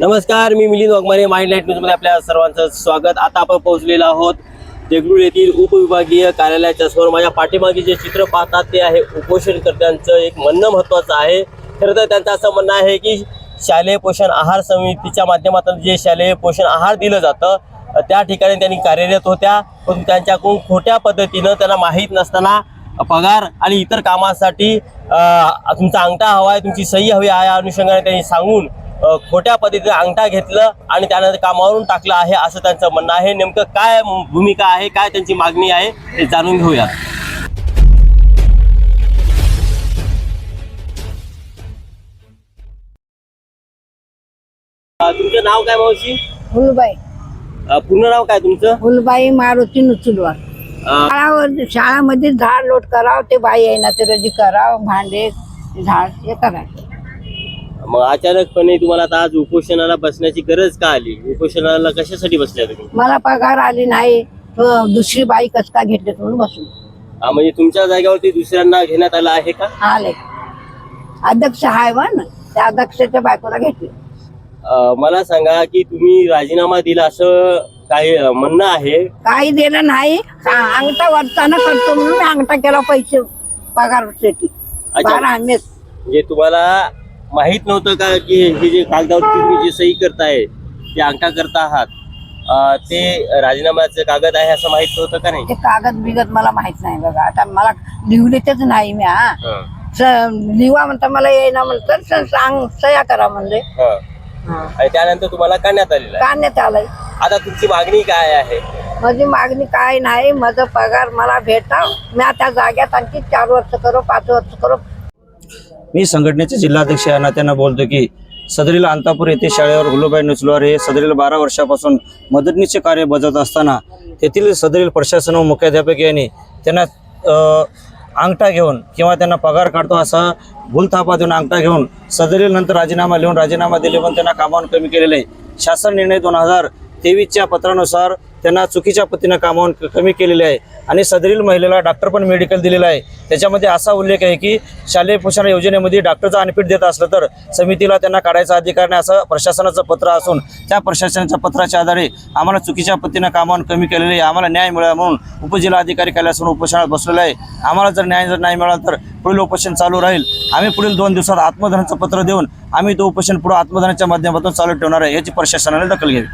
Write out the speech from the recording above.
नमस्कार मी Milind Waghmare mind light न्यूजमध्ये आपल्या सर्वांचं स्वागत. आता आपण पोहोचलेलो आहोत देगलूर येथील उपविभागीय कार्यालयाच्या समोर. माझ्या पाठीमागे जे चित्र पाहतात ते आहे उपोषणकर्त्यांचं एक म्हणणं महत्त्वाचं आहे. खरं तर त्यांचं असं म्हणणं आहे की शालेय पोषण आहार समितीच्या माध्यमातून जे शालेय पोषण आहार दिलं जातं त्या ठिकाणी त्यांनी कार्यरत होत्या. पण त्यांच्याकडून खोट्या पद्धतीनं त्यांना माहीत नसताना पगार आणि इतर कामासाठी तुमचा अंगठा हवा आहे तुमची सही हवी आहे या अनुषंगाने त्यांनी सांगून खोट्या पद्धतीने अंगठा घेतलं आणि त्यानंतर कामावरून टाकलं आहे असं त्यांचं म्हणणं आहे. नेमकं काय भूमिका आहे काय त्यांची मागणी आहे ते जाणून घेऊया तुमचं नाव काय मावशी? फुलबाई. अ, पूर्ण नाव काय तुमचं? फुलबाई मारुती नुचुलवार. शाळावर शाळामध्ये झाड लोट करावं ते बाई येईना ते रजी करावं भांडे झाड हे करायचं. मग अचानकपणे तुम्हाला आता आज उपोषणाला बसण्याची गरज का आली? उपोषणाला कशासाठी बसल्या तुम्ही? मला पगार आली नाही. दुसरी बाई कस का घेतली म्हणून बसून अ, म्हणजे तुमच्या जागेवरती दुसऱ्यांना घेण्यात आलं आहे का? आले. अध्यक्ष आहे ना त्या अध्यक्षाच्या बायकोला घेतली. अ, मला सांगा की तुम्ही राजीनामा दिला असं काही अ, म्हणणं आहे? काही दिलं नाही. आ- अंगठा वरताना करतो म्हणून मी अंगठा केला पैसे अच्छा. बारा आम्ही म्हणजे तुम्हाला माहीत नव्हतं का की हे जे कागदावरती तुम्ही जे सही करताय ते अंगठा करता आहात? अ, ते राजीनाम्याचं कागद आहे असं माहीत नव्हतं का नाही? ते कागद बिगद मला माहीत नाही बघा. आता मला लिहलेच नाही मी हा. हं, स- लिवा म्हणता मला येईना म्हणतात स- सांग सया करा म्हणले. हं. आणि त्यानंतर तुम्हाला काढण्यात आलेलं आहे. काढण्यात आलंय. आता तुमची मागणी काय आहे? माझी मागणी काय नाही माझा पगार मला भेटा मी त्या जाग्यात आणखी चार वर्ष करो पाच वर्ष करो. मी संघटनेचे जिल्हाध्यक्ष या नात्यानं बोलतो की सदरील अंतापूर येथे शाळेवर गुलूबाई नुचलवार हे सदरील बारा वर्षापासून मदतनीचे कार्य बजावत असताना तेथील सदरील प्रशासन व मुख्याध्यापक यांनी त्यांना अंगठा घेऊन किंवा त्यांना पगार काढतो असा भूलथापा देऊन अंगठा घेऊन सदरील नंतर राजीनामा लिहून राजीनामा दिले पण त्यांना कामावून कमी केलेले आहे. शासन निर्णय दोन हजार तेवीसच्या पत्रानुसार त्यांना चुकीच्या पद्धतीनं कामावून कमी केलेले आहे. आणि सदरील महिलेला डॉक्टर पण मेडिकल दिलेलं आहे. त्याच्यामध्ये असा उल्लेख आहे की शालेय पोषण योजनेमध्ये डॉक्टरचा अनफिट देत असलं तर समितीला त्यांना काढायचा अधिकार नाही असं प्रशासनाचं पत्र असून त्या प्रशासनाच्या पत्राच्या आधारे आम्हाला चुकीच्या पद्धतीनं कामावून कमी केलेले आहे. आम्हाला न्याय मिळावा म्हणून उपजिल्हाधिकारी कार्यालयासमोर उपोषणात बसलेलं आहे. आम्हाला जर न्याय जर नाही मिळाला तर पुढील उपोषण चालू राहील. आम्ही पुढील दोन दिवसात आत्मधनाचं पत्र देऊन आम्ही तो उपोषण पुढे आत्मधनाच्या माध्यमातून चालू ठेवणार आहे याची प्रशासनाने दखल घ्यावी.